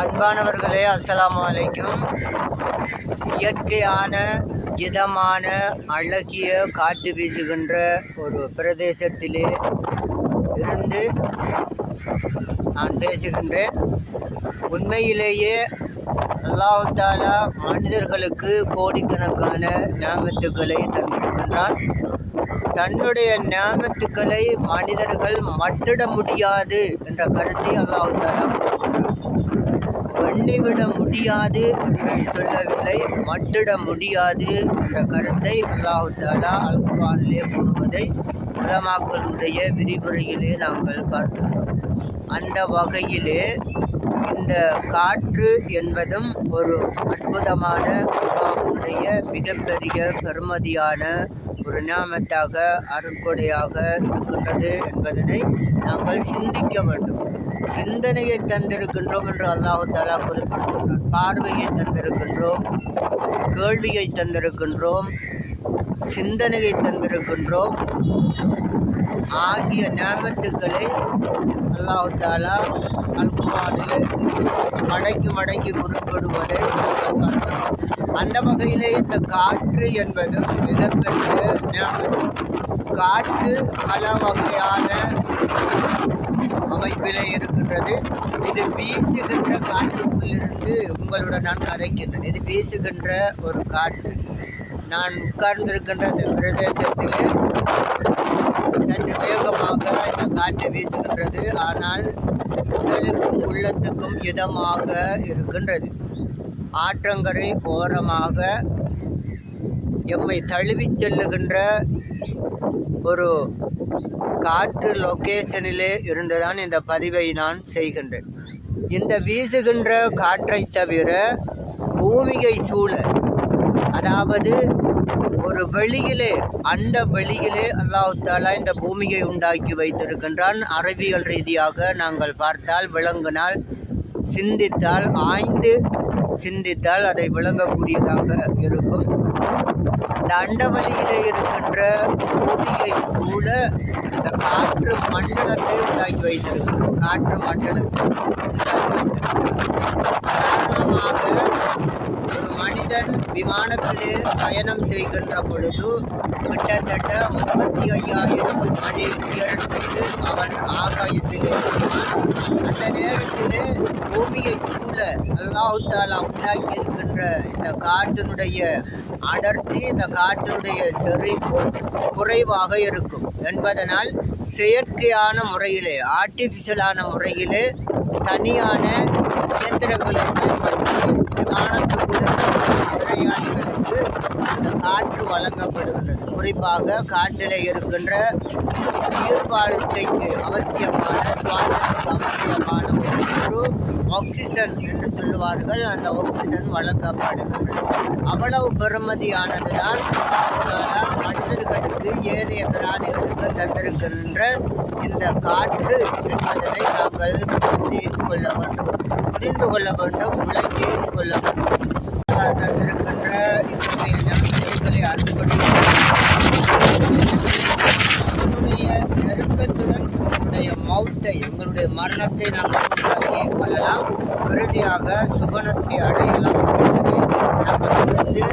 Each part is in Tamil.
அன்பானவர்களே அஸ்லாம் அலைக்கும். இயற்கையான இதமான அழகிய காற்று வீசுகின்ற ஒரு பிரதேசத்திலே இருந்து நான் பேசுகின்றேன். உண்மையிலேயே அல்லாஹ் மனிதர்களுக்கு கோடிக்கணக்கான ஞாபகத்துக்களை தந்திருக்கின்றான். தன்னுடைய ஞாபகத்துக்களை மனிதர்கள் மட்டிட முடியாது என்ற கருத்தை அல்லாவுத்தாலா தாலா பண்ணிவிட முடியாது என்று சொல்லவில்லை. மட்டிட முடியாது என்ற கருத்தை அல்லாஹாலா அல் கூறுவதை உலமாக்களுடைய விரிவுரையிலே நாங்கள் பார்க்கிறோம் அந்த வகையிலே இந்த காற்று என்பதும் ஒரு அற்புதமான அல்லாஹுடைய மிகப்பெரிய பெருமதியான ஒரு ஞாபகத்தாக அருட்கொடையாக இருக்கின்றது என்பதனை நாங்கள் சிந்திக்க வேண்டும். சிந்தனையை தந்திருக்கின்றோம் என்று அல்லாஹாலா குறிப்பிடுகின்றான். பார்வையை தந்திருக்கின்றோம் கேள்வியை தந்திருக்கின்றோம் சிந்தனையை தந்திருக்கின்றோம். ஆகிய ஞாபகத்துக்களை அல்லாஹு தாலா அல் மடக்கி மடக்கி குறிப்பிடுவதை பார்க்கிறோம். அந்த வகையிலே இந்த காற்று என்பது மிகப்பெரிய காற்று பல வகையான அமைப்பிலே இருக்கின்றது. இது வீசுகின்ற காற்றுக்குள்ளிருந்து உங்களுடன் நான் கதைக்கின்றேன். இது வீசுகின்ற ஒரு காற்று. நான் உட்கார்ந்திருக்கின்ற இந்த பிரதேசத்திலே சற்று வேகமாக இந்த காற்று வீசுகின்றது. ஆனால் உடலுக்கும் உள்ளத்துக்கும் இதமாக இருக்கின்றது. ஆற்றங்கரை ஓரமாக எம்மை தழுவிச் செல்லுகின்ற ஒரு காற்று லொக்கேஷனிலே இருந்துதான் இந்த பதிவை நான் செய்கின்றேன். இந்த வீசுகின்ற காற்றை தவிர பூமியை சூழ அதாவது ஒரு வெளியிலே அண்ட வெளியிலே அல்லாஹாலா இந்த பூமியை உண்டாக்கி வைத்திருக்கின்றான். அறிவியல் ரீதியாக நாங்கள் பார்த்தால் விளங்கினால் சிந்தித்தால் ஆய்ந்து சிந்தித்தால் அதை விளங்கக்கூடியதாக இருக்கும். இந்த அண்டவெளியிலே இருக்கின்ற பூமியை சூழ இந்த காற்று மண்டலத்தை உண்டாக்கி வைத்திருக்கிறது. காற்று மண்டலத்தை உண்டாக்கி வைத்திருக்கிறது. காரணமாக விமானத்தில் பயணம் செய்கின்ற பொழுது கிட்டத்தட்ட முப்பத்தி ஐயாயிரம் அடி உயரத்துக்கு அவன் ஆகாயத்தில் அந்த நேரத்தில் பூமியை சூழ அல்லாஹு உண்டாக்கி இருக்கின்ற இந்த காட்டினுடைய அடர்த்தி இந்த காட்டினுடைய செறிவு குறைவாக இருக்கும். என்பதனால் செயற்கையான முறையிலே ஆர்டிஃபிஷியலான முறையிலே தனியான இயந்திரங்களை பயன்படுத்தி விமானத்துக்குள்ள அந்த காற்று வழங்கப்படுகின்றது. குறிப்பாக காட்டில் இருக்கின்ற உயிர் வாழ்க்கைக்கு அவசியமான சுவாசத்துக்கு அவசியமான ஒரு ஆக்சிஜன் என்று சொல்லுவார்கள். அந்த ஆக்சிஜன் வழங்கப்படுகின்றது. அவ்வளவு பெறுமதியானது தான் ஏழு ஏனைய பிராணிகளுக்கு தந்திருக்கின்ற இந்த காற்று என்பதனை நாங்கள் புரிந்து கொள்ள வேண்டும். புரிந்து கொள்ள வேண்டும் விளங்கி கொள்ள வேண்டும். தந்திருக்கின்ற இத்தகைய ஞாபகங்களை அறுபடி எங்களுடைய நெருக்கத்துடன் எங்களுடைய மௌத்தை எங்களுடைய மரணத்தை நாங்கள் உருவாக்கி கொள்ளலாம். இறுதியாக சுபனத்தை அடையலாம். நாங்கள் உணர்ந்து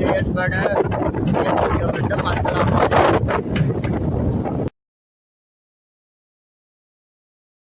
செயல்பட வேண்டும்.